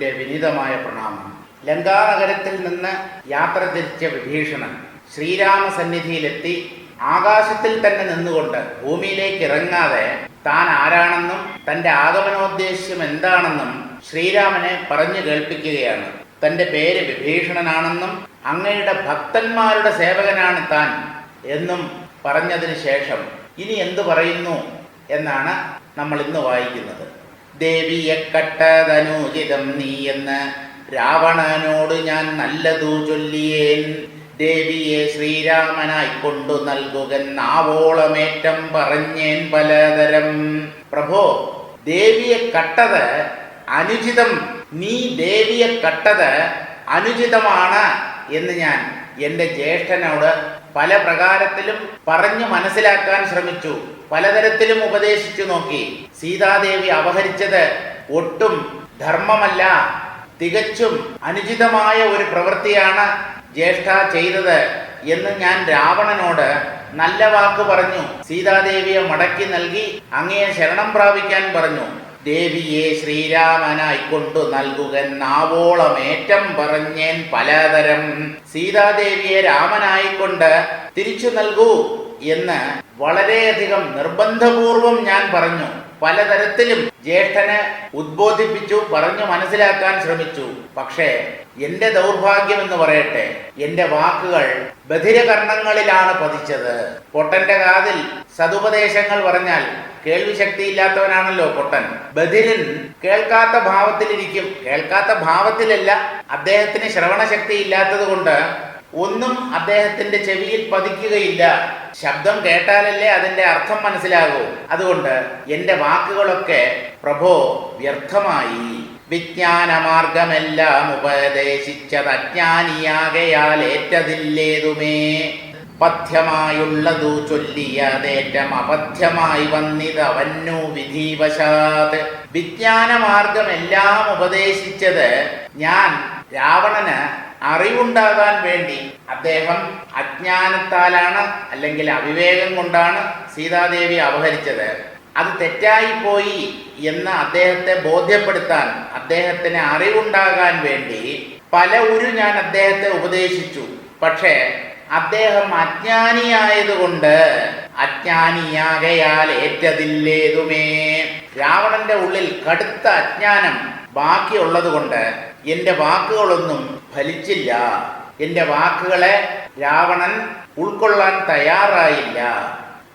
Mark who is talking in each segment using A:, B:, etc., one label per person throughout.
A: എന്റെ വിനീതമായ പ്രണാമം. ലങ്കാനഗരത്തിൽ നിന്ന് യാത്ര തിരിച്ച വിഭീഷണൻ ശ്രീരാമ സന്നിധിയിലെത്തി ആകാശത്തിൽ തന്നെ നിന്നുകൊണ്ട് ഭൂമിയിലേക്ക് ഇറങ്ങാതെ താൻ ആരാണെന്നും തന്റെ ആഗമനോദ്ദേശ്യം എന്താണെന്നും ശ്രീരാമനെ പറഞ്ഞു കേൾപ്പിക്കുകയാണ്. തന്റെ പേര് വിഭീഷണനാണെന്നും അങ്ങയുടെ ഭക്തന്മാരുടെ സേവകനാണ് താൻ എന്നും പറഞ്ഞതിന് ശേഷം ഇനി എന്തു പറയുന്നു എന്നാണ് നമ്മൾ ഇന്ന് വായിക്കുന്നത്. ദേവിയെ നീ എന്ന് രാവണനോട് ഞാൻ നല്ലതു ചൊല്ലിയേൻ. ദേവിയെ ശ്രീരാമനായി കൊണ്ടു നൽകുക നാവോളമേറ്റം പറഞ്ഞേൻ പലതരം. പ്രഭോ ദേവിയെ കട്ടത് അനുചിതം. നീ ദേവിയെ കട്ടത് അനുചിതമാണ് എന്ന് ഞാൻ എന്റെ ജ്യേഷ്ഠനോട് പല പ്രകാരത്തിലും പറഞ്ഞു മനസ്സിലാക്കാൻ ശ്രമിച്ചു. പലതരത്തിലും ഉപദേശിച്ചു നോക്കി. സീതാദേവി അപഹരിച്ചത് ഒട്ടും ധർമ്മമല്ല തികച്ചും അനുചിതമായ ഒരു പ്രവൃത്തിയാണ് ജ്യേഷ്ഠ ചെയ്തത് എന്ന് ഞാൻ രാവണനോട് നല്ല വാക്ക് പറഞ്ഞു. സീതാദേവിയെ മടക്കി നൽകി അങ്ങയെ ശരണം പ്രാപിക്കാൻ പറഞ്ഞു. ദേവിയെ ശ്രീരാമനായി കൊണ്ടു നൽകുകെന്നാവോളമേറ്റം പറഞ്ഞേൻ പലതരം. സീതാദേവിയെ രാമനായിക്കൊണ്ട് തിരിച്ചു നൽകൂ എന്ന് വളരെയധികം നിർബന്ധപൂർവം ഞാൻ പറഞ്ഞു. പലതരത്തിലും ജ്യേഷ്ഠന് ഉദ്ബോധിപ്പിച്ചു പറഞ്ഞു മനസ്സിലാക്കാൻ ശ്രമിച്ചു. പക്ഷേ എന്റെ ദൗർഭാഗ്യം എന്ന് പറയട്ടെ എന്റെ വാക്കുകൾ ബധിരകർണങ്ങളിലാണ് പതിച്ചത്. പൊട്ടന്റെ കാതിൽ സതുപദേശങ്ങൾ പറഞ്ഞാൽ കേൾവി ശക്തിയില്ലാത്തവനാണല്ലോ പൊട്ടൻ. ബധിരൻ കേൾക്കാത്ത ഭാവത്തിലിരിക്കും. കേൾക്കാത്ത ഭാവത്തിലല്ല അദ്ദേഹത്തിന് ശ്രവണശക്തി ഇല്ലാത്തത് കൊണ്ട് ഒന്നും അദ്ദേഹത്തിന്റെ ചെവിയിൽ പതിക്കുകയില്ല. ശബ്ദം കേട്ടാലല്ലേ അതിന്റെ അർത്ഥം മനസ്സിലാകൂ. അതുകൊണ്ട് എന്റെ വാക്കുകളൊക്കെ പ്രഭോ വ്യർത്ഥമായി. വിജ്ഞാനമാർഗമെല്ലാം ഉപദേശിച്ചത് അജ്ഞാനിയാകയാൽ ഏറ്റതില്ലേതുമേ പഥ്യമായുള്ളതു ചൊല്ലിയതേറ്റം അപഥ്യമായി വന്നിതവന്നു വിധിവശാത്. വിജ്ഞാനമാർഗമെല്ലാം ഉപദേശിച്ചത് ഞാൻ രാവണന് അറിവുണ്ടാകാൻ വേണ്ടി. അദ്ദേഹം അജ്ഞാനത്താലാണ് അല്ലെങ്കിൽ അവിവേകം കൊണ്ടാണ് സീതാദേവി അപഹരിച്ചത്. അത് തെറ്റായിപ്പോയി എന്ന് അദ്ദേഹത്തെ ബോധ്യപ്പെടുത്താൻ അദ്ദേഹത്തിന് അറിവുണ്ടാകാൻ വേണ്ടി പല ഉരു ഞാൻ അദ്ദേഹത്തെ ഉപദേശിച്ചു. പക്ഷേ അദ്ദേഹം അജ്ഞാനിയായതുകൊണ്ട് അജ്ഞാനിയാകയാൽ ഏറ്റതില്ലേതുമേ? രാവണന്റെ ഉള്ളിൽ കടുത്ത അജ്ഞാനം ബാക്കിയുള്ളത് കൊണ്ട് എന്റെ വാക്കുകളൊന്നും ഫലിച്ചില്ല. എന്റെ വാക്കുകളെ രാവണൻ ഉൾക്കൊള്ളാൻ തയ്യാറായില്ല.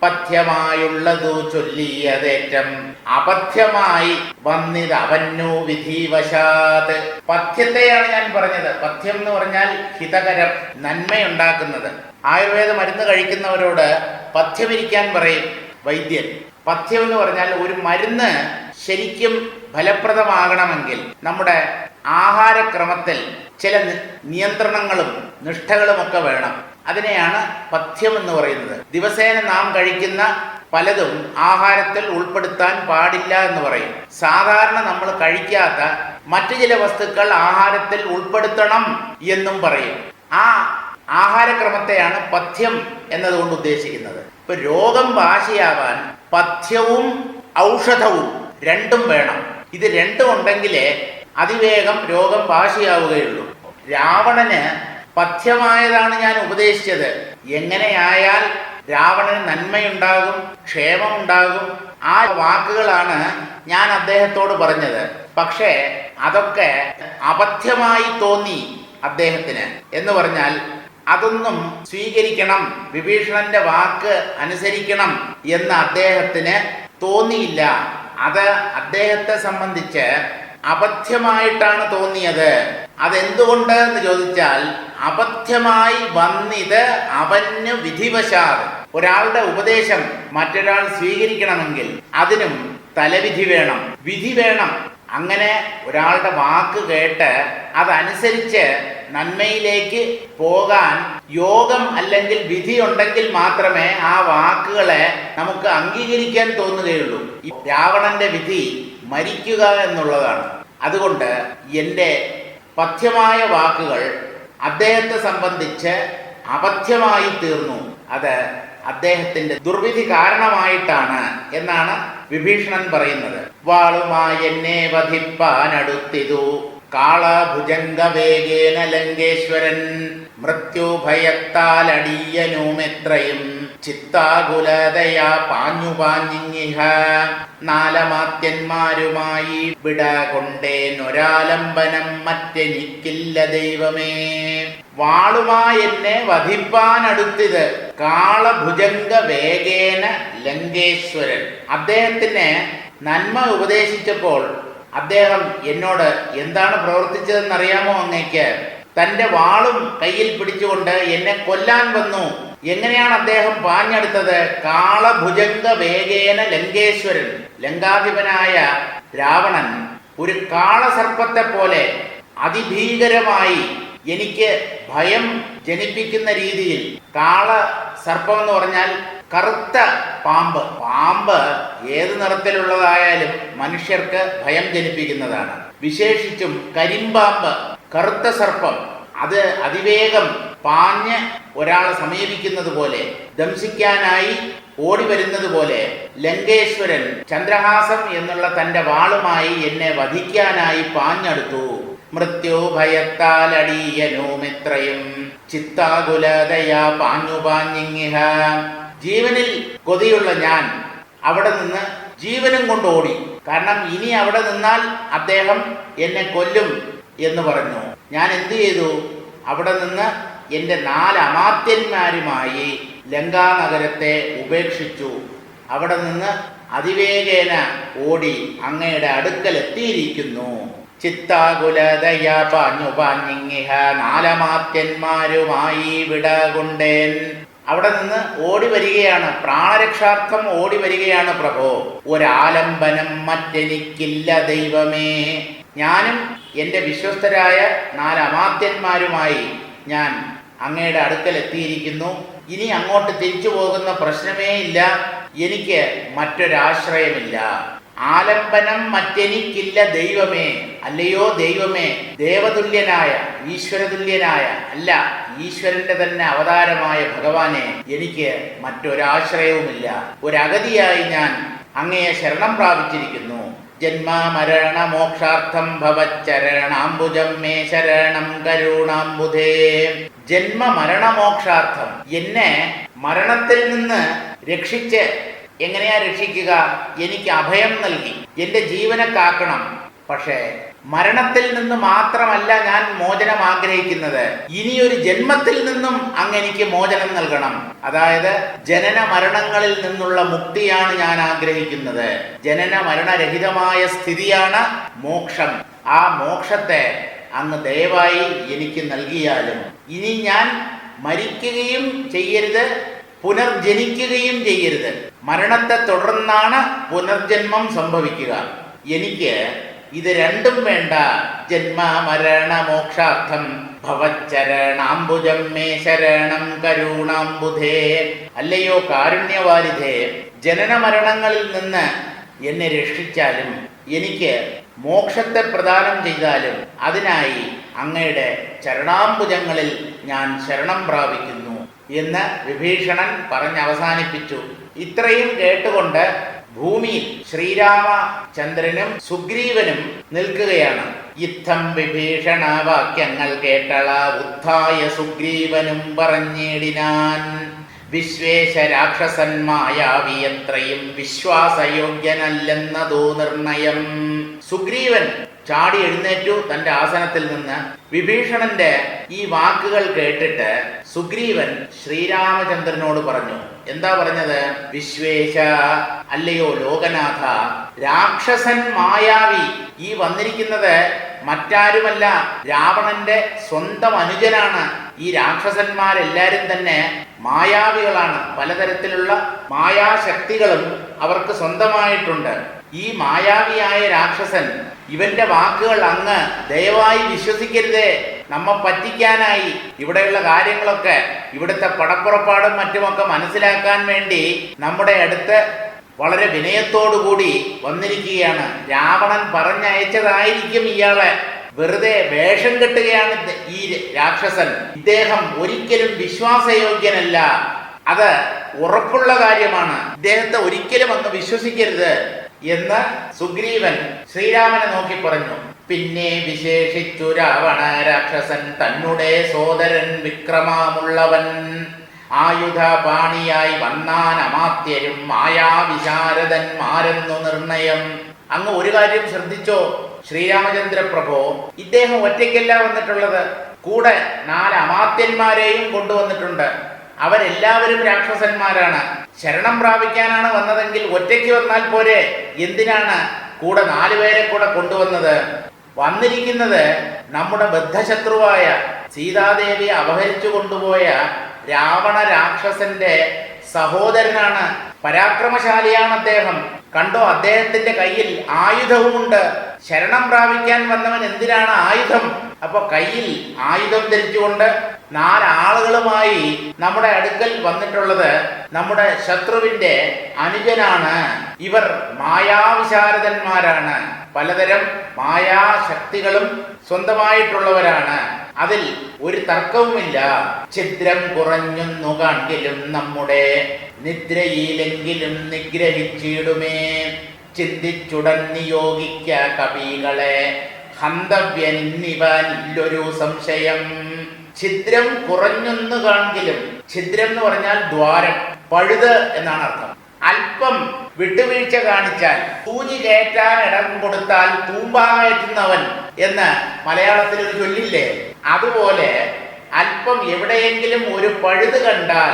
A: പഥ്യമായുള്ളതു ചൊല്ലിയതേറ്റം. അപഥ്യമായി വന്നിത് അവന്നു വിധിവശാത്. പഥ്യത്തെയാണ് ഞാൻ പറഞ്ഞത്. പഥ്യം എന്ന് പറഞ്ഞാൽ ഹിതകരം നന്മയുണ്ടാക്കുന്നത്. ആയുർവേദ മരുന്ന് കഴിക്കുന്നവരോട് പഥ്യമിരിക്കാൻ പറയും വൈദ്യൻ. പഥ്യം എന്ന് പറഞ്ഞാൽ ഒരു മരുന്ന് ശരിക്കും ഫലപ്രദമാകണമെങ്കിൽ നമ്മുടെ ആഹാരക്രമത്തിൽ ചില നിയന്ത്രണങ്ങളും നിഷ്ഠകളും ഒക്കെ വേണം. അതിനെയാണ് പഥ്യം എന്ന് പറയുന്നത്. ദിവസേന നാം കഴിക്കുന്ന പലതും ആഹാരത്തിൽ ഉൾപ്പെടുത്താൻ പാടില്ല എന്ന് പറയും. സാധാരണ നമ്മൾ കഴിക്കാത്ത മറ്റു ചില വസ്തുക്കൾ ആഹാരത്തിൽ ഉൾപ്പെടുത്തണം എന്നും പറയും. ആ ആഹാരക്രമത്തെയാണ് പഥ്യം എന്നതുകൊണ്ട് ഉദ്ദേശിക്കുന്നത്. ഇപ്പൊ രോഗം വാശിയാവാൻ പഥ്യവും ഔഷധവും രണ്ടും വേണം. ഇത് രണ്ടും ഉണ്ടെങ്കിലേ അതിവേഗം രോഗം വാശിയാവുകയുള്ളൂ. രാവണന് പഥ്യമായതാണ് ഞാൻ ഉപദേശിച്ചത്. എങ്ങനെയായാൽ രാവണന് നന്മയുണ്ടാകും ക്ഷേമമുണ്ടാകും. ആ വാക്കുകളാണ് ഞാൻ അദ്ദേഹത്തോട് പറഞ്ഞത്. പക്ഷേ അതൊക്കെ അബദ്ധമായി തോന്നി അദ്ദേഹത്തിന്. എന്ന് പറഞ്ഞാൽ അതൊന്നും സ്വീകരിക്കണം വിഭീഷണന്റെ വാക്ക് അനുസരിക്കണം എന്ന് അദ്ദേഹത്തിന് തോന്നിയില്ല. അത് അദ്ദേഹത്തെ സംബന്ധിച്ച് അബദ്ധ്യമായിട്ടാണ് തോന്നിയത്. അതെന്തുകൊണ്ട് എന്ന് ചോദിച്ചാൽ അബദ്ധ്യമായി വന്നിത് അവന് വിധിവശാൽ ഒരാളുടെ ഉപദേശം മറ്റൊരാൾ സ്വീകരിക്കണമെങ്കിൽ അതിനും തലവിധി വേണം. വിധി വേണം. അങ്ങനെ ഒരാളുടെ വാക്ക് കേട്ട് അതനുസരിച്ച് നന്മയിലേക്ക് പോകാൻ യോഗം അല്ലെങ്കിൽ വിധി ഉണ്ടെങ്കിൽ മാത്രമേ ആ വാക്കുകളെ നമുക്ക് അംഗീകരിക്കാൻ തോന്നുകയുള്ളൂ. രാവണന്റെ വിധി മരിക്കുക എന്നുള്ളതാണ്. അതുകൊണ്ട് എന്റെ പഥ്യമായ വാക്കുകൾ അദ്ദേഹത്തെ സംബന്ധിച്ച് അപഥ്യമായി തീർന്നു. അത് അദ്ദേഹത്തിന്റെ ദുർവിധി കാരണമായിട്ടാണ് എന്നാണ് വിഭീഷണൻ പറയുന്നത്. വാളുമായി എന്നെ വധിപ്പാനടുത്തിതു. കാളഭുജംഗവേഗേന ലങ്കേശ്വരൻ മൃത്യുഭയത്താൽ അടിയനുമെത്രയും ചിത്താകുലതയാ പാഞ്ഞു പാഞ്ഞിങ്ങിഹ നാലമാത്യന്മാരുമായി വിട കൊണ്ടേനൊരാലംബനം മറ്റെനിക്കില്ല ദൈവമേ. വാളുമായെന്നെ വധിപ്പാനടുത്തിത്. കാളഭുജംഗ വേഗേന ലങ്കേശ്വരൻ. അദ്ദേഹത്തിന് നന്മ ഉപദേശിച്ചപ്പോൾ അദ്ദേഹം എന്നോട് എന്താണ് പ്രവർത്തിച്ചതെന്നറിയാമോ അങ്ങേക്ക്? തന്റെ വാളും കയ്യിൽ പിടിച്ചുകൊണ്ട് എന്നെ കൊല്ലാൻ വന്നു. എങ്ങനെയാണ് അദ്ദേഹം പാഞ്ഞെടുത്തത്? കാളഭുജംഗ വേഗേന ലങ്കേശ്വരൻ ലങ്കാധിപനായ രാവണൻ ഒരു കാളസർപ്പത്തെ പോലെ അതിഭീകരമായി എനിക്ക് ഭയം ജനിപ്പിക്കുന്ന രീതിയിൽ കാള സർപ്പം എന്ന് പറഞ്ഞാൽ കറുത്ത പാമ്പ്. പാമ്പ് ഏത് നിറത്തിലുള്ളതായാലും മനുഷ്യർക്ക് ഭയം ജനിപ്പിക്കുന്നതാണ്. വിശേഷിച്ചും കരിമ്പാമ്പ് കറുത്ത സർപ്പം അത് അതിവേഗം പാഞ്ഞ് ഒരാളെ സമീപിക്കുന്നത് പോലെ ദംശിക്കാനായി ഓടി വരുന്നത് പോലെ ലങ്കേശ്വരൻ ചന്ദ്രഹാസം എന്നുള്ള തന്റെ വാളുമായി എന്നെ വധിക്കാനായി പാഞ്ഞെടുത്തു. മൃത്യു ഭയത്താലടിയനോ മിത്രയും ചിത്താകുലതയാ പാഞ്ഞു പാഞ്ഞിങ്ങിഹ. ജീവനിൽ കൊതിയുള്ള ഞാൻ അവിടെ നിന്ന് ജീവനും കൊണ്ട് ഓടി. കാരണം ഇനി അവിടെ നിന്നാൽ അദ്ദേഹം എന്നെ കൊല്ലും എന്ന് പറഞ്ഞു. ഞാൻ എന്തു ചെയ്തു? അവിടെ നിന്ന് എന്റെ നാല് അമാത്യന്മാരുമായി ലങ്കാനഗരത്തെ ഉപേക്ഷിച്ചു. അവിടെ നിന്ന് അതിവേഗേന ഓടി അങ്ങയുടെ അടുക്കൽ എത്തിയിരിക്കുന്നു ചിത്താകുലതയാ പാഞ്ഞു പാഞ്ഞിങ്ങിഹ നാലമാത്യന്മാരുമായി വിടകൊണ്ടേൻ. അവിടെ നിന്ന് ഓടി വരികയാണ്. പ്രാണരക്ഷാർത്ഥം ഓടി വരികയാണ് പ്രഭോ. ഒരാലംബനം മറ്റെനിക്കില്ല ദൈവമേ. ഞാനും എന്റെ വിശ്വസ്തരായ നാലമാത്യന്മാരുമായി ഞാൻ അങ്ങയുടെ അടുക്കൽ എത്തിയിരിക്കുന്നു ഇനി അങ്ങോട്ട് തിരിച്ചു പോകുന്ന പ്രശ്നമേ ഇല്ല. എനിക്ക് മറ്റൊരാശ്രയമില്ല. ആലംബനം മറ്റെനിക്കില്ല ദൈവമേ. അല്ലയോ ദൈവമേ ദേവതുല്യനായ ഈശ്വരതുല്യനായ അല്ല ഈശ്വരന്റെ തന്നെ അവതാരമായ ഭഗവാനെ എനിക്ക് മറ്റൊരാശ്രയവുമില്ല. ഒരഗതിയായി ഞാൻ അങ്ങയെ ശരണം പ്രാപിച്ചിരിക്കുന്നു. ജന്മ മരണ മോക്ഷാർത്ഥം ഭവച്ചരണാംബുജം മേ ശരണം കരുണാംബുധേ. ജന്മ മരണമോക്ഷാർത്ഥം എന്നെ മരണത്തിൽ നിന്ന് രക്ഷിച്ച് എങ്ങനെയാ രക്ഷിക്കുക? എനിക്ക് അഭയം നൽകി. എന്റെ ജീവനെ കാക്കണം. പക്ഷേ മരണത്തിൽ നിന്ന് മാത്രമല്ല ഞാൻ മോചനം ആഗ്രഹിക്കുന്നത്. ഇനിയൊരു ജന്മത്തിൽ നിന്നും അങ്ങ് എനിക്ക് മോചനം നൽകണം. അതായത് ജനന മരണങ്ങളിൽ നിന്നുള്ള മുക്തിയാണ് ഞാൻ ആഗ്രഹിക്കുന്നത്. ജനന മരണരഹിതമായ സ്ഥിതിയാണ് മോക്ഷം. ആ മോക്ഷത്തെ അങ്ങ് ദയവായി എനിക്ക് നൽകിയാലും ഇനി ഞാൻ മരിക്കുകയും ചെയ്യരുത് പുനർജനിക്കുകയും ചെയ്യരുത്. മരണത്തെ തുടർന്നാണ് പുനർജന്മം സംഭവിക്കുക. എനിക്ക് ഇത് രണ്ടും വേണ്ട. ജന്മ മരണ മോക്ഷാർത്ഥം. ഭവച്ചരണാംബുജം മേ ശരണം കരുണാംബുധേ. അല്ലയോ കാരുണ്യവാരിധേ ജനന മരണങ്ങളിൽ നിന്ന് എന്നെ രക്ഷിച്ചാലും എനിക്ക് മോക്ഷത്തെ പ്രദാനം ചെയ്താലും അതിനായി അങ്ങയുടെ ചരണാംബുജങ്ങളിൽ ഞാൻ ശരണം പ്രാപിക്കുന്നു എന്ന് വിഭീഷണൻ പറഞ്ഞ് അവസാനിപ്പിച്ചു. ഇത്രയും കേട്ടുകൊണ്ട് ഭൂമിയിൽ ശ്രീരാമചന്ദ്രനും സുഗ്രീവനും നിൽക്കുകയാണ്. യുദ്ധം വിഭീഷണ വാക്യങ്ങൾ കേട്ടള ഉദ്ധായ സുഗ്രീവനും പറഞ്ഞിടിനാൻ. വിശ്വേശ രാക്ഷസൻ മായാവിയത്രയും വിശ്വാസയോഗ്യനല്ലെന്നതോ നിർണയം. സുഗ്രീവൻ ചാടി എഴുന്നേറ്റു തന്റെ ആസനത്തിൽ നിന്ന് വിഭീഷണന്റെ ഈ വാക്കുകൾ കേട്ടിട്ട് സുഗ്രീവൻ ശ്രീരാമചന്ദ്രനോട് പറഞ്ഞു എന്താ പറഞ്ഞത്? വിശ്വേശ അല്ലയോ ലോകനാഥ രാക്ഷസൻ മായാവി ഈ വന്നിരിക്കുന്നത് മറ്റാരുമല്ല രാവണന്റെ സ്വന്തം അനുജനാണ്. ഈ രാക്ഷസന്മാരെല്ലാരും തന്നെ മായാവികളാണ്. പലതരത്തിലുള്ള മായാശക്തികളും അവർക്ക് സ്വന്തമായിട്ടുണ്ട്. ഈ മായാവിയായ രാക്ഷസൻ ഇവന്റെ വാക്കുകൾ അങ്ങ് ദയവായി വിശ്വസിക്കരുതേ. നമ്മ പറ്റിക്കാനായി ഇവിടെയുള്ള കാര്യങ്ങളൊക്കെ ഇവിടുത്തെ പടപ്പുറപ്പാടും മറ്റുമൊക്കെ മനസ്സിലാക്കാൻ വേണ്ടി നമ്മുടെ അടുത്ത് വളരെ വിനയത്തോടുകൂടി വന്നിരിക്കുകയാണ്. രാവണൻ പറഞ്ഞയച്ചതായിരിക്കും ഇയാളെ. വെറുതെ വേഷം കെട്ടുകയാണ് ഈ രാക്ഷസൻ. ഇദ്ദേഹം ഒരിക്കലും വിശ്വാസയോഗ്യനല്ല. അത് ഉറപ്പുള്ള കാര്യമാണ്. ഇദ്ദേഹത്തെ ഒരിക്കലും അങ്ങ് വിശ്വസിക്കരുത്. എന്ന് സുഗ്രീവൻ ശ്രീരാമനെ നോക്കി പറഞ്ഞു. പിന്നെ വിശേഷിച്ചു രാവണ രാക്ഷസൻ തന്നുടെ സോദരൻ വിക്രമാമുള്ളവൻ. ആയുധ പാണിയായി വന്നാൻ അമാത്യരും മായാവിശാരദന്മാരെന്നു നിർണയം. അങ്ങ് ഒരു കാര്യം ശ്രദ്ധിച്ചോ? ശ്രീരാമചന്ദ്ര പ്രഭു ഇദ്ദേഹം ഒറ്റയ്ക്കല്ല വന്നിട്ടുള്ളത്. കൂടെ നാല് അമാത്യന്മാരെയും കൊണ്ടുവന്നിട്ടുണ്ട്. അവരെല്ലാവരും രാക്ഷസന്മാരാണ്. ശരണം പ്രാപിക്കാനാണ് വന്നതെങ്കിൽ ഒറ്റയ്ക്ക് വന്നാൽ പോരെ. എന്തിനാണ് കൂടെ നാലുപേരെ കൂടെ കൊണ്ടുവന്നത്? വന്നിരിക്കുന്നത് നമ്മുടെ ബദ്ധശത്രുവായ സീതാദേവിയെ അപഹരിച്ചു കൊണ്ടുപോയ രാവണ രാക്ഷസന്റെ സഹോദരനാണ്. പരാക്രമശാലിയാണ് അദ്ദേഹം. കണ്ടോ അദ്ദേഹത്തിന്റെ കയ്യിൽ ആയുധവുമുണ്ട്. ശരണം പ്രാപിക്കാൻ വന്നവൻ എന്തിനാണ് ആയുധം? അപ്പൊ കയ്യിൽ ആയുധം ധരിച്ചുകൊണ്ട് നാലാളുകളുമായി നമ്മുടെ അടുക്കൽ വന്നിട്ടുള്ളത് നമ്മുടെ ശത്രുവിന്റെ അനുജനാണ്. ഇവർ മായാവിശാരദന്മാരാണ്. പലതരം മായാശക്തികളും സ്വന്തമായിട്ടുള്ളവരാണ്. അതിൽ ഒരു തർക്കവുമില്ല. ഛിദ്രം കുറഞ്ഞൊന്നു കാണിലും നമ്മുടെ നിദ്രയിലെങ്കിലും നിഗ്രഹിച്ചിടുമേ. ചിന്തിച്ചുടൻ നിയോഗിക്ക കവികളെ. ഹന്തവ്യനിന്നിവനില്ലൊരു സംശയം. ഛിദ്രം കുറഞ്ഞൊന്നു കാണെങ്കിലും ഛിദ്രം എന്ന് പറഞ്ഞാൽ ദ്വാരം പഴുത് എന്നാണ് അർത്ഥം. അല്പം വിട്ടുവീഴ്ച കാണിച്ചാൽ തൂഞ്ഞി കയറ്റാൻ ഇടം കൊടുത്താൽ തൂമ്പാകയറ്റുന്നവൻ എന്ന് മലയാളത്തിൽ ഒരു ചൊല്ലില്ലേ? അതുപോലെ അല്പം എവിടെയെങ്കിലും ഒരു പഴുത് കണ്ടാൽ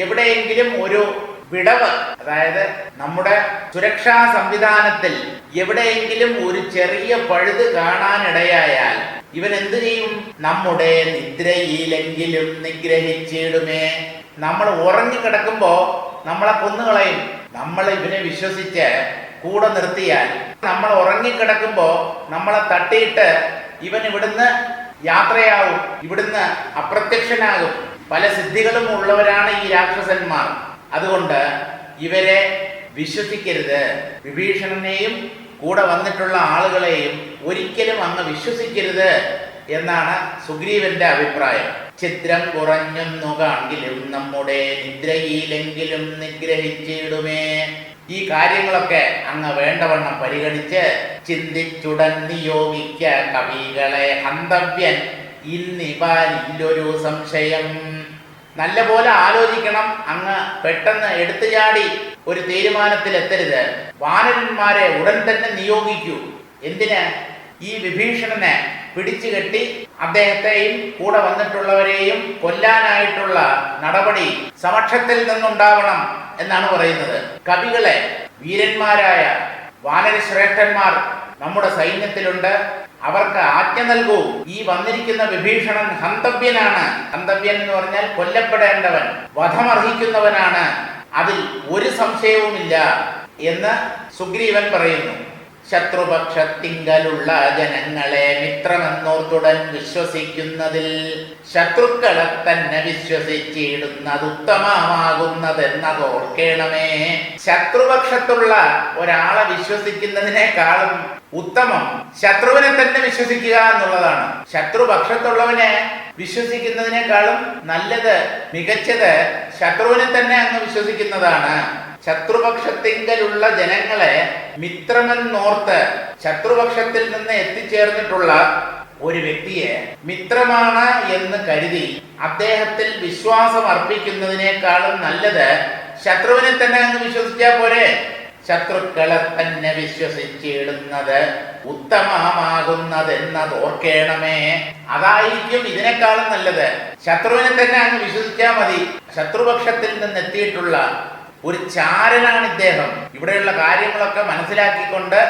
A: എവിടെയെങ്കിലും ഒരു വിടവ് അതായത് നമ്മുടെ സുരക്ഷാ സംവിധാനത്തിൽ എവിടെയെങ്കിലും ഒരു ചെറിയ പഴുത് കാണാനിടയായാൽ ഇവൻ എന്തു ചെയ്യും? നമ്മുടെ നിദ്രയിലെങ്കിലും നിഗ്രഹിച്ചിടുമേ. നമ്മൾ ഉറങ്ങി കിടക്കുമ്പോ നമ്മളെ കൊന്നുകളയും. നമ്മൾ ഇവനെ വിശ്വസിച്ച് കൂടെ നിർത്തിയാൽ നമ്മൾ ഉറങ്ങിക്കിടക്കുമ്പോ നമ്മളെ തട്ടിയിട്ട് ഇവൻ ഇവിടുന്ന് യാത്രയാവും. ഇവിടുന്ന് അപ്രത്യക്ഷനാകും. പല സിദ്ധികളും ഉള്ളവരാണ് ഈ രാക്ഷസന്മാർ. അതുകൊണ്ട് ഇവരെ വിശ്വസിക്കരുത്. വിഭീഷണനെയും കൂടെ വന്നിട്ടുള്ള ആളുകളെയും ഒരിക്കലും അങ്ങ് വിശ്വസിക്കരുത് എന്നാണ് സുഗ്രീവന്റെ അഭിപ്രായം. ചിത്രം കുറഞ്ഞെന്നു നമ്മുടെ നിദ്രയിലെങ്കിലും നിഗ്രഹിച്ചിടുമേ. ഈ കാര്യങ്ങളൊക്കെ അങ്ങ് വേണ്ടവണ്ണം പരിഗണിച്ച് ചിന്തിച്ചുടൻ നിയോഗിക്ക കവികളെ ഹന്തവ്യൻ. ഇന്നിവരില്ലൊരു സംശയം. നല്ലപോലെ ആലോചിക്കണം. അങ്ങ് പെട്ടെന്ന് എടുത്തു ചാടി. ഒരു തീരുമാനത്തിൽ എത്തരുത് വാനരന്മാരെ ഉടൻ തന്നെ നിയോഗിക്കൂ. എന്തിന്? ഈ വിഭീഷണനെ പിടിച്ചു കെട്ടി അദ്ദേഹത്തെയും കൂടെ വന്നിട്ടുള്ളവരെയും കൊല്ലാനായിട്ടുള്ള നടപടി സമക്ഷത്തിൽ നിന്നുണ്ടാവണം എന്നാണ് പറയുന്നത്. കവികളെ വീരന്മാരായ വാനരശ്രേഷ്ഠന്മാർ നമ്മുടെ സൈന്യത്തിലുണ്ട്. അവർക്ക് ആജ്ഞ നൽകൂ. ഈ വന്നിരിക്കുന്ന വിഭീഷണൻ ഹന്തവ്യനാണ്. ഹന്തവ്യൻ എന്ന് പറഞ്ഞാൽ കൊല്ലപ്പെടേണ്ടവൻ വധമർഹിക്കുന്നവനാണ്. അതിൽ ഒരു സംശയവുമില്ല എന്ന് സുഗ്രീവൻ പറയുന്നു. ശത്രുപക്ഷത്തിങ്കലുള്ള ജനങ്ങളെ മിത്രമെന്നോർത്തുടൻ വിശ്വസിക്കുന്നതിൽ ശത്രുക്കളെ തന്നെ വിശ്വസിച്ചിടുന്നത് ഉത്തമമാകുന്നതെന്നതോർക്കേണമേ ശത്രുപക്ഷത്തുള്ള ഒരാളെ വിശ്വസിക്കുന്നതിനേക്കാളും ഉത്തമം ശത്രുവിനെ തന്നെ വിശ്വസിക്കുക എന്നുള്ളതാണ്. ശത്രുപക്ഷത്തുള്ളവനെ വിശ്വസിക്കുന്നതിനേക്കാളും നല്ലത് മികച്ചത് ശത്രുവിനെ തന്നെ അങ്ങ് വിശ്വസിക്കുന്നതാണ്. ശത്രുപക്ഷത്തിങ്കലുള്ള ജനങ്ങളെ മിത്രമെന്നോർത്ത് ശത്രുപക്ഷത്തിൽ നിന്ന് എത്തിച്ചേർന്നിട്ടുള്ള ഒരു വ്യക്തിയെ മിത്രമാണ് എന്ന് കരുതി അദ്ദേഹത്തിൽ വിശ്വാസം അർപ്പിക്കുന്നതിനേക്കാളും നല്ലത് ശത്രുവിനെ തന്നെ അങ്ങ് വിശ്വസിച്ചാൽ പോരെ. ശത്രുക്കളെ തന്നെ വിശ്വസിച്ചിടുന്നത് ഉത്തമമാകുന്നതെന്നത് ഓർക്കേണമേ. അതായിരിക്കും ഇതിനേക്കാളും നല്ലത്. ശത്രുവിനെ തന്നെ അങ്ങ് വിശ്വസിച്ചാൽ മതി. ശത്രുപക്ഷത്തിൽ നിന്ന് എത്തിയിട്ടുള്ള ഒരു ചാരനാണ് ഇദ്ദേഹം. ഇവിടെയുള്ള കാര്യങ്ങളൊക്കെ മനസ്സിലാക്കിക്കൊണ്ട്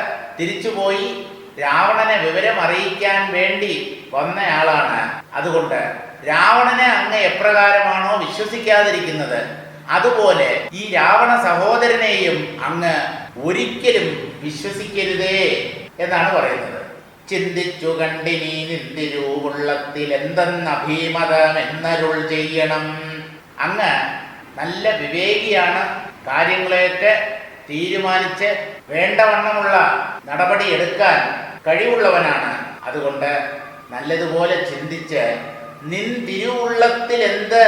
A: തിരിച്ചുപോയി രാവണനെ വിവരം അറിയിക്കാൻ വേണ്ടി വന്നയാളാണ്. അതുകൊണ്ട് രാവണനെ അങ്ങ് എപ്രകാരമാണോ വിശ്വസിക്കാതിരിക്കുന്നത്? അതുപോലെ ഈ രാവണ സഹോദരനെയും അങ്ങ് ഒരിക്കലും വിശ്വസിക്കരുതേ എന്നാണ് പറയുന്നത്. ചിന്തിച്ചു കണ്ടിനി നിന്തിരൂവുള്ളത്തിൽ എന്തെന്ന ഭീമതം എന്നരുൾ ചെയ്യണം. അങ്ങ് നല്ല വിവേകിയാണ് കാര്യങ്ങളെയൊക്കെ തീരുമാനിച്ച് വേണ്ടവണ്ണമുള്ള നടപടി എടുക്കാൻ കഴിവുള്ളവനാണ്. അതുകൊണ്ട് നല്ലതുപോലെ ചിന്തിച്ച് നിൻതിരുവുള്ളത്തിൽ എന്ത്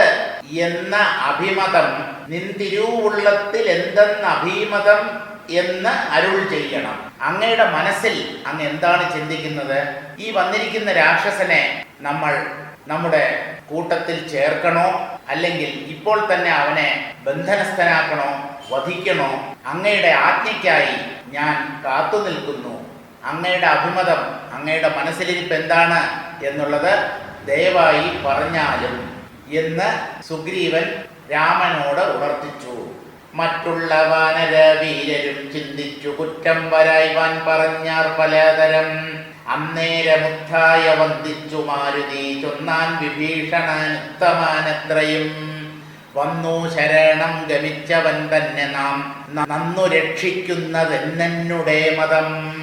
A: എന്ന അഭിമതം നിന്തിരുവുള്ളത്തിൽ എന്തെന്ന അഭിമതം എന്ന് അരുൾ ചെയ്യണം. അങ്ങയുടെ മനസ്സിൽ അങ്ങ് എന്താണ് ചിന്തിക്കുന്നത്? ഈ വന്നിരിക്കുന്ന രാക്ഷസനെ നമ്മൾ നമ്മുടെ കൂട്ടത്തിൽ ചേർക്കണോ? അല്ലെങ്കിൽ ഇപ്പോൾ തന്നെ അവനെ ബന്ധനസ്ഥനാക്കണോ വധിക്കണോ അങ്ങയുടെ ആജ്ഞയ്ക്കായി ഞാൻ കാത്തു നിൽക്കുന്നു. അങ്ങയുടെ അഭിമതം അങ്ങയുടെ മനസ്സിലിരിപ്പ് എന്താണ് എന്നുള്ളത് ദയവായി പറഞ്ഞാലും എന്ന് സുഗ്രീവൻ രാമനോട് ഉണർത്തിച്ചു. മറ്റുള്ള വാനര വീരരും ചിന്തിച്ചു കുറ്റം വരായ്വാൻ പറഞ്ഞാർ പലതരം അന്നേരമുദ്ധായ വന്ദിച്ചു മാരുതി ചൊന്നാൻ വിഭീഷണനുത്തമാനത്രയും വന്നു ശരണം ഗമിച്ചവൻ തന്നെ നാം നന്നു രക്ഷിക്കുന്നതെന്നുടെ മതം.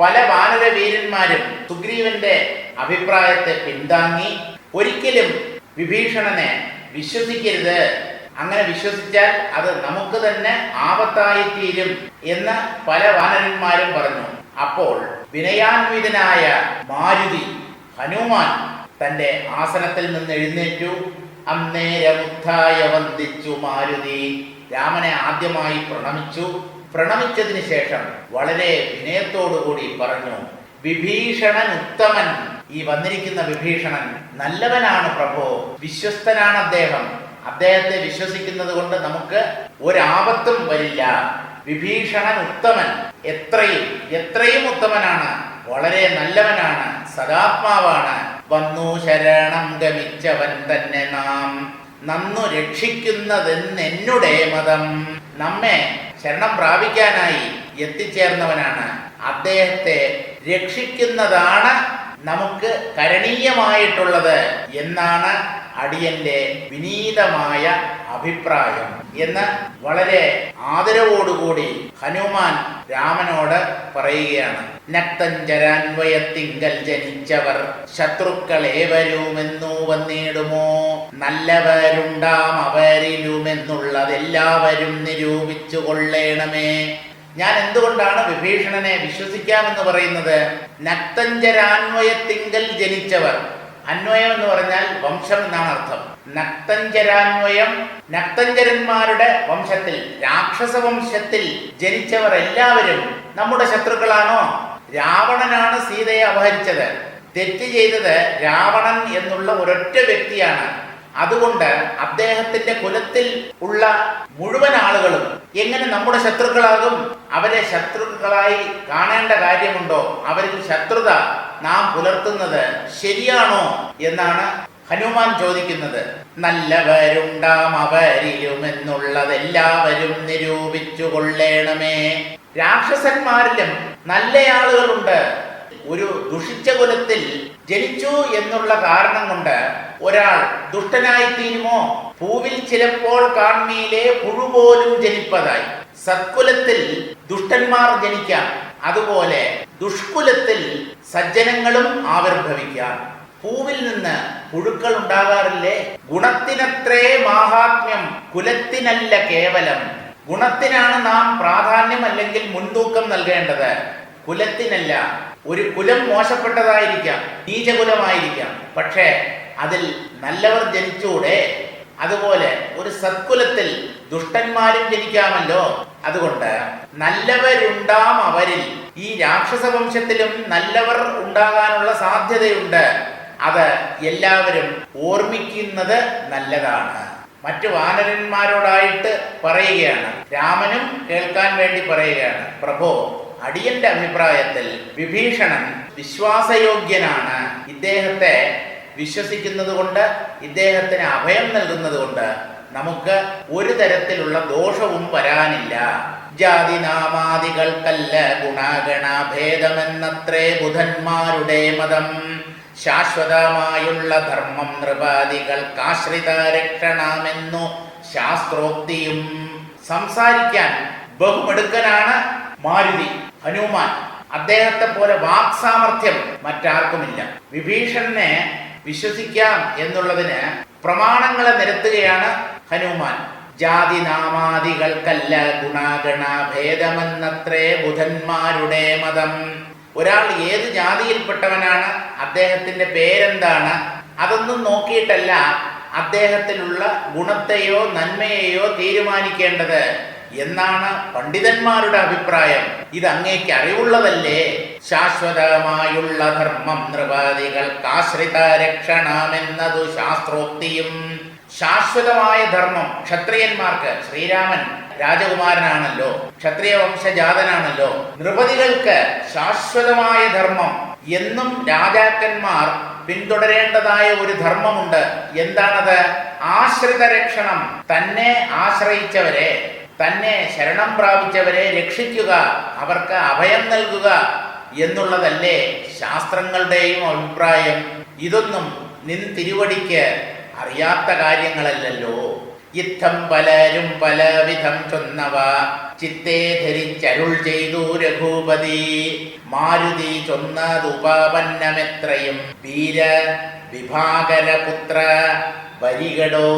A: പല വാനര വീരന്മാരും സുഗ്രീവന്റെ അഭിപ്രായത്തെ പിന്താങ്ങി ഒരിക്കലും വിഭീഷണനെ വിശ്വസിക്കരുത്. അങ്ങനെ വിശ്വസിച്ചാൽ അത് നമുക്ക് തന്നെ ആപത്തായി തീരും എന്ന് പല വാനരന്മാരും പറഞ്ഞു. അപ്പോൾ വിനയാൻവിതനായ മാരുതി ഹനുമാൻ തന്റെ ആസനത്തിൽ നിന്ന് എഴുന്നേറ്റു. അന്നേരമുദ്ധായ വന്ദിച്ചു മാരുതി. രാമനെ ആദ്യമായി പ്രണമിച്ചു. പ്രണമിച്ചതിന് ശേഷം വളരെ വിനയത്തോടുകൂടി പറഞ്ഞു വിഭീഷണൻ ഉത്തമൻ. ഈ വന്നിരിക്കുന്ന വിഭീഷണൻ നല്ലവനാണ് പ്രഭോ. വിശ്വസ്തനാണ് അദ്ദേഹം. അദ്ദേഹത്തെ വിശ്വസിക്കുന്നത് കൊണ്ട് നമുക്ക് ഒരാപത്തും വരില്ല. വിഭീഷണൻ ഉത്തമൻ. എത്രയും എത്രയും ഉത്തമനാണ് വളരെ നല്ലവനാണ് സദാത്മാവാണ്. വന്നു ശരണം ഗമിച്ചവൻ തന്നെ നാം. നന്നു രക്ഷിക്കുന്നതെന്നെന്നുടെ മതം. നമ്മെ ശരണം പ്രാപിക്കാനായി എത്തിച്ചേർന്നവനാണ്. അദ്ദേഹത്തെ രക്ഷിക്കുന്നതാണ് നമുക്ക് കരണീയമായിട്ടുള്ളത് എന്നാണ് അടിയന്റെ വിനീതമായ അഭിപ്രായം എന്ന് വളരെ ആദരവോടുകൂടി ഹനുമാൻ രാമനോട് പറയുകയാണ്. നക്തഞ്ചരാൻവയത്തിങ്കൽ ജനിച്ചവർ ശത്രുക്കളേവരുമെന്നു വന്നിടുമോ? നല്ലവരുണ്ടാം അവരിലുമെന്നുള്ളതെല്ലാവരും നിരൂപിച്ചു കൊള്ളേണമേ. ഞാൻ എന്തുകൊണ്ടാണ് വിഭീഷണനെ വിശ്വസിക്കാമെന്ന് പറയുന്നത്? നക്തഞ്ചരാൻവയത്തിങ്കൽ ജനിച്ചവർ അന്വയം എന്ന് പറഞ്ഞാൽ വംശം എന്നാണ് അർത്ഥം. നക്തഞ്ചരാന്വയം നക്തഞ്ചരന്മാരുടെ വംശത്തിൽ രാക്ഷസ വംശത്തിൽ ജനിച്ചവർ എല്ലാവരും നമ്മുടെ ശത്രുക്കളാണോ? രാവണനാണ് സീതയെ അപഹരിച്ചത്. തെറ്റ് ചെയ്തത് രാവണൻ എന്നുള്ള ഒരൊറ്റ വ്യക്തിയാണ്. അതുകൊണ്ട് അദ്ദേഹത്തിന്റെ കുലത്തിൽ ഉള്ള മുഴുവൻ ആളുകളും എങ്ങനെ നമ്മുടെ ശത്രുക്കളാകും അവരെ ശത്രുക്കളായി കാണേണ്ട കാര്യമുണ്ടോ അവരിൽ ശത്രുത നാം പുലർത്തുന്നത് ശരിയാണോ എന്നാണ് ഹനുമാൻ ചോദിക്കുന്നത്. നല്ലവരുണ്ടാം അവരിലുമെന്നുള്ളതെല്ലാവരും നിരൂപിച്ചു കൊള്ളേണമേ രാക്ഷസന്മാരിലും നല്ല ആളുകളുണ്ട് ഒരു ദുഷിച്ച കുലത്തിൽ ജനിച്ചു എന്നുള്ള കാരണം കൊണ്ട് ഒരാൾ ദുഷ്ടനായി തീരുമോ? പൂവിൽ ചിലപ്പോൾ കാൺമീലെ പുഴു പോലും ജനിപ്പതായി. സത്കുലത്തിൽ ദുഷ്ടന്മാർ ജനിക്കാം. അതുപോലെ ദുഷ്കുലത്തിൽ സജ്ജനങ്ങളും ആവിർഭവിക്കാം. പൂവിൽ നിന്ന് പുഴുക്കൾ ഉണ്ടാകാറില്ലേ? ഗുണത്തിനത്രേ മാഹാത്മ്യം കുലത്തിനല്ല കേവലം. ഗുണത്തിനാണ് നാം പ്രാധാന്യം അല്ലെങ്കിൽ മുൻതൂക്കം നൽകേണ്ടത്. കുലത്തിനല്ല ഒരു കുലം മോശപ്പെട്ടതായിരിക്കാം നീചകുലമായിരിക്കാം പക്ഷേ അതിൽ നല്ലവർ ജനിച്ചൂടെ? അതുപോലെ ഒരു സത്കുലത്തിൽ ദുഷ്ടന്മാരും ജനിക്കാമല്ലോ? അതുകൊണ്ട് നല്ലവരുണ്ടാം അവരിൽ. ഈ രാക്ഷസ വംശത്തിലും നല്ലവർ ഉണ്ടാകാനുള്ള സാധ്യതയുണ്ട്. അത് എല്ലാവരും ഓർമ്മിക്കുന്നത് നല്ലതാണ്. മറ്റു വാനരന്മാരോടായിട്ട് പറയുകയാണ്. രാമനും കേൾക്കാൻ വേണ്ടി പറയുകയാണ്. പ്രഭോ അടിയന്റെ അഭിപ്രായത്തിൽ വിഭീഷണൻ വിശ്വാസയോഗ്യനാണ്. ഇദ്ദേഹത്തെ വിശ്വസിക്കുന്നത് കൊണ്ട് ഇദ്ദേഹത്തിന് അഭയം നൽകുന്നത് കൊണ്ട് നമുക്ക് ഒരു തരത്തിലുള്ള ദോഷവും വരാനില്ല. ജാതി നാമാദികൾക്കല്ല ഗുണാഗണഭേദമെന്നത്രേ ബുധന്മാരുടെ മതം. ശാശ്വതമായുള്ള ധർമ്മം നൃപാദികൾക്കാശ്രിത രക്ഷണമെന്നു ശാസ്ത്രോക്തിയും സംസാരിക്കാൻ ബഹുമെടുക്കനാണ് മാരുതി ഹനുമാൻ. അദ്ദേഹത്തെ പോലെ വാക് സാമർഥ്യം മറ്റാർക്കുമില്ല. വിഭീഷണനെ വിശ്വസിക്കാം എന്നുള്ളതിന് പ്രമാണങ്ങളെ നിരത്തുകയാണ് ഹനുമാൻ. ജാതി നാമാദികൾക്കല്ല ഗുണാഗണ ഭേദമെന്നത്രേ ബുധന്മാരുടെ മതം. ഒരാൾ ഏത് ജാതിയിൽപ്പെട്ടവനാണ് അദ്ദേഹത്തിന്റെ പേരെന്താണ് അതൊന്നും നോക്കിയിട്ടല്ല അദ്ദേഹത്തിലുള്ള ഗുണത്തെയോ നന്മയെയോ തീരുമാനിക്കേണ്ടത്. എന്നാണ് പണ്ഡിതന്മാരുടെ അഭിപ്രായം. ഇത് അങ്ങേക്ക് അറിവുള്ളതല്ലേ? ശാശ്വതമായുള്ള ധർമ്മം നൃപാദികൾക്കാശ്രിത രക്ഷണമെന്നതു ശാസ്ത്രോക്തിയും ശാശ്വതമായ ധർമ്മം ക്ഷത്രിയന്മാർക്ക് ശ്രീരാമൻ രാജകുമാരനാണല്ലോ ക്ഷത്രിയ വംശജാതനാണല്ലോ നൃപതികൾക്ക് ശാശ്വതമായ ധർമ്മം എന്നും രാജാക്കന്മാർ പിന്തുടരേണ്ടതായ ഒരു ധർമ്മമുണ്ട്. എന്താണത്? ആശ്രിത രക്ഷണം തന്നെ ആശ്രയിച്ചവരെ. തന്നെ ശരണം പ്രാപിച്ചവരെ രക്ഷിക്കുക അവർക്ക് അഭയം നൽകുക എന്നുള്ളതല്ലേ ശാസ്ത്രങ്ങളുടെയും അഭിപ്രായം. ഇതൊന്നും നിൻ തിരുവടിക്ക് അറിയാത്ത കാര്യങ്ങളല്ലല്ലോ. ഇത്തം പലരും പലവിധം ചൊന്നവ. ചിത്തേ ധരിച്ചരുൾ ചെയ്തു രഘുപതി. മാരുതി ചൊന്നതുപാപന്നമെത്രയും വീര വിഭാകരപുത്ര വരികടോ.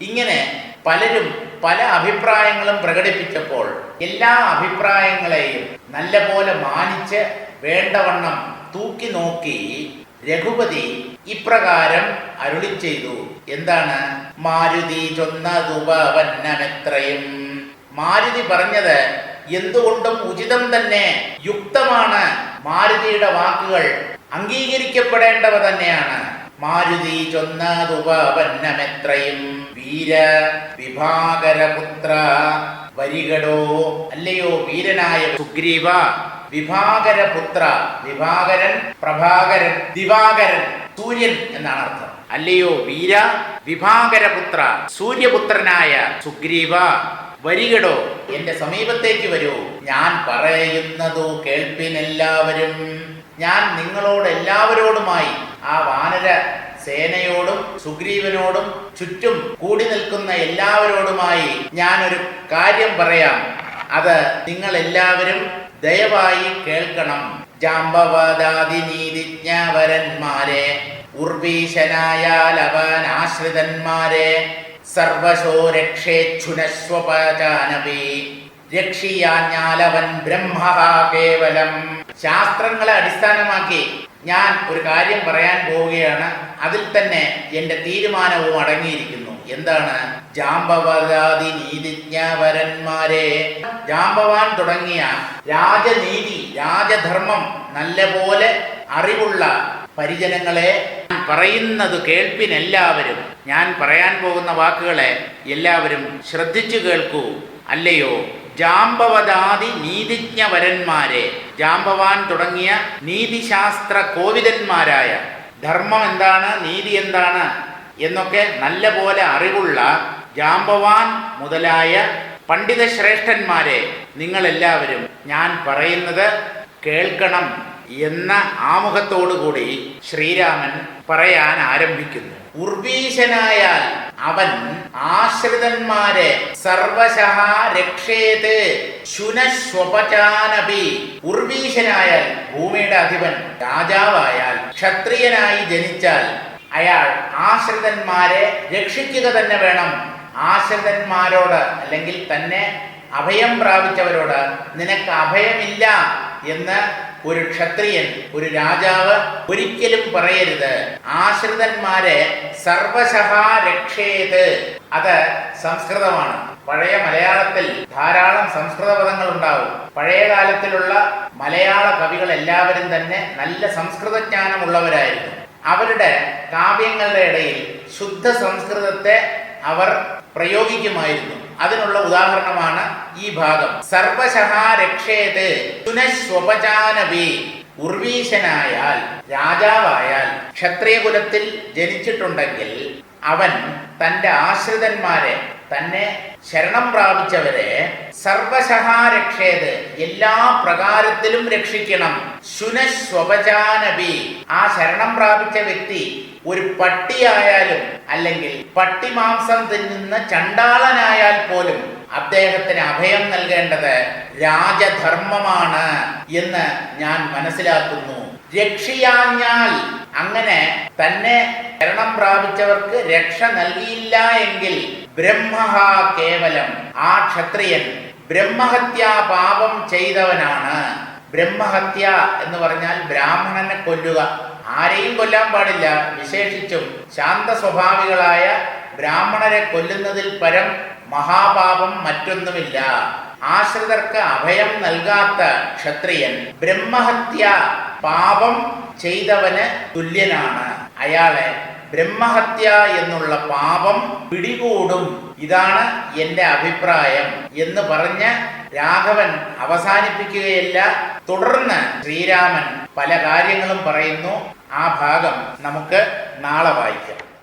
A: ഇങ്ങനെ പലരും പല അഭിപ്രായങ്ങളും പ്രകടിപ്പിച്ചപ്പോൾ എല്ലാ അഭിപ്രായങ്ങളെയും നല്ലപോലെ മാനിച്ച് വേണ്ടവണ്ണം തൂക്കി നോക്കി രഘുപതി ഇപ്രകാരം അരുളി ചെയ്തു. എന്താണ്? മാരുതി ചൊന്നതുപന്നമെത്രയും മാരുതി പറഞ്ഞത് എന്തുകൊണ്ടും ഉചിതം തന്നെ യുക്തമാണ്. മാരുതിയുടെ വാക്കുകൾ അംഗീകരിക്കപ്പെടേണ്ടവ തന്നെയാണ്. മാരുതി ചൊന്നതുപന്നമെത്രയും വീര വിഭാകരപുത്ര വരികടോ അല്ലയോ വീരനായ സുഗ്രീവ വിഭാകരപുത്ര വിഭാകരൻ പ്രഭാകരൻ ദിവാകരൻ സൂര്യൻ എന്നാണ് അർത്ഥം. അല്ലയോ വീര വിഭാകരപുത്ര സൂര്യപുത്രനായ സുഗ്രീവ വരികടോ എന്റെ സമീപത്തേക്ക് വരൂ. ഞാൻ പറയുന്നതു കേൾപ്പിനെല്ലാവരും ഞാൻ നിങ്ങളോട് എല്ലാവരോടുമായി ആ വാനര സേനയോടും സുഗ്രീവനോടും ചുറ്റും കൂടി നിൽക്കുന്ന എല്ലാവരോടുമായി ഞാനൊരു കാര്യം പറയാം. അത് നിങ്ങൾ എല്ലാവരും ദയവായി കേൾക്കണം. ജാമ്പവാദാദി നീതിജ്ഞാവരന്മാരെ ഉർവീശനായാൽ അവൻ ആശ്രിതന്മാരെ രക്ഷിയാഞ്ഞാലവൻ ബ്രഹ്മ കേവലം. ശാസ്ത്രങ്ങളെ അടിസ്ഥാനമാക്കി ഞാൻ ഒരു കാര്യം പറയാൻ പോവുകയാണ്. അതിൽ തന്നെ എന്റെ തീരുമാനവും അടങ്ങിയിരിക്കുന്നു. എന്താണ്? ജാമ്പവരാതി നീതിജ്ഞാപരന്മാരെ. ജാമ്പവാൻ തുടങ്ങിയ രാജനീതി രാജധർമ്മം നല്ലപോലെ അറിവുള്ള പരിജനങ്ങളെ പറയുന്നത് കേൾപ്പിനെല്ലാവരും ഞാൻ പറയാൻ പോകുന്ന വാക്കുകളെ എല്ലാവരും ശ്രദ്ധിച്ചു കേൾക്കൂ. അല്ലയോ? ജാമ്പവതാദി നീതിജ്ഞവരന്മാരെ. ജാമ്പവാൻ തുടങ്ങിയ നീതിശാസ്ത്ര കോവിദന്മാരായ ധർമ്മം എന്താണ് നീതി എന്താണ് എന്നൊക്കെ നല്ല പോലെ അറിവുള്ള ജാമ്പവാൻ മുതലായ പണ്ഡിത ശ്രേഷ്ഠന്മാരെ നിങ്ങളെല്ലാവരും ഞാൻ പറയുന്നത് കേൾക്കണം എന്ന ആമുഖത്തോടുകൂടി ശ്രീരാമൻ പറയാൻ ആരംഭിക്കുന്നു. ഉർവീശനായാൽ അവൻ ആശ്രിതന്മാരെ സർവശഹ രക്ഷേത് ശുനശ്വപചാനപി ഉർവീശനായാൽ ഭൂമിയുടെ അധിപൻ രാജാവായാൽ ക്ഷത്രിയനായി ജനിച്ചാൽ അയാൾ ആശ്രിതന്മാരെ രക്ഷിക്കുക തന്നെ വേണം. ആശ്രിതന്മാരോട് അല്ലെങ്കിൽ തന്നെ അഭയം പ്രാപിച്ചവരോട് നിനക്ക് അഭയമില്ല എന്ന് ഒരു ക്ഷത്രിയൻ ഒരു രാജാവ് ഒരിക്കലും പറയരുത്. ആശ്രിതന്മാരെ സർവശഹ രക്ഷേത്. അത് സംസ്കൃതമാണ്. പഴയ മലയാളത്തിൽ ധാരാളം സംസ്കൃത പദങ്ങൾ ഉണ്ടാവും. പഴയ കാലത്തിലുള്ള മലയാള കവികൾ എല്ലാവരും തന്നെ നല്ല സംസ്കൃത ജ്ഞാനമുള്ളവരായിരുന്നു. അവരുടെ കാവ്യങ്ങളുടെ ഇടയിൽ ശുദ്ധ സംസ്കൃതത്തെ അവർ പ്രയോഗിക്കുമായിരുന്നു. അതിനുള്ള ഉദാഹരണമാണ് ഈ ഭാഗം. സർവശഃ രക്ഷേത്. ഉർവീശനായാൽ രാജാവായാൽ ക്ഷത്രിയകുലത്തിൽ ജനിച്ചിട്ടുണ്ടെങ്കിൽ അവൻ തന്റെ ആശ്രിതന്മാരെ തന്നെ ശരണം പ്രാപിച്ചവരെ സർവശഹാരക്ഷേത് എല്ലാ പ്രകാരത്തിലും രക്ഷിക്കണം. ശുനശ്വപചാനബി ആ ശരണം പ്രാപിച്ച വ്യക്തി ഒരു പട്ടിയായാലും അല്ലെങ്കിൽ പട്ടി മാംസം തിന്നുന്ന ചണ്ടാളനായാൽ പോലും അദ്ദേഹത്തിന് അഭയം നൽകേണ്ടത് രാജധർമ്മമാണ് എന്ന് ഞാൻ മനസ്സിലാക്കുന്നു. രക്ഷിയാഞ്ഞാൽ അങ്ങനെ തന്നെ ശരണം പ്രാപിച്ചവർക്ക് രക്ഷ നൽകിയില്ല എങ്കിൽ കേവലം ആ ക്ഷത്രിയൻ ബ്രഹ്മഹത്യാ പാപം ചെയ്തവനാണ്. ബ്രഹ്മഹത്യ എന്ന് പറഞ്ഞാൽ ബ്രാഹ്മണനെ കൊല്ലുക. ആരെയും കൊല്ലാൻ പാടില്ല. വിശേഷിച്ചും ശാന്ത സ്വഭാവികളായ ബ്രാഹ്മണരെ കൊല്ലുന്നതിൽ പരം മഹാപാപം മറ്റൊന്നുമില്ല. ആശ്രിതർക്ക് അഭയം നൽകാത്ത ക്ഷത്രിയൻ ബ്രഹ്മഹത്യ പാപം ചെയ്തവന് തുല്യനാണ്. അയാളെ ബ്രഹ്മഹത്യ എന്നുള്ള പാപം പിടികൂടും. ഇതാണ് എന്റെ അഭിപ്രായം എന്ന് പറഞ്ഞ് രാഘവൻ അവസാനിപ്പിക്കുകയല്ല. തുടർന്ന് ശ്രീരാമൻ പല കാര്യങ്ങളും പറയുന്നു. ആ ഭാഗം നമുക്ക് നാളെ വായിക്കാം.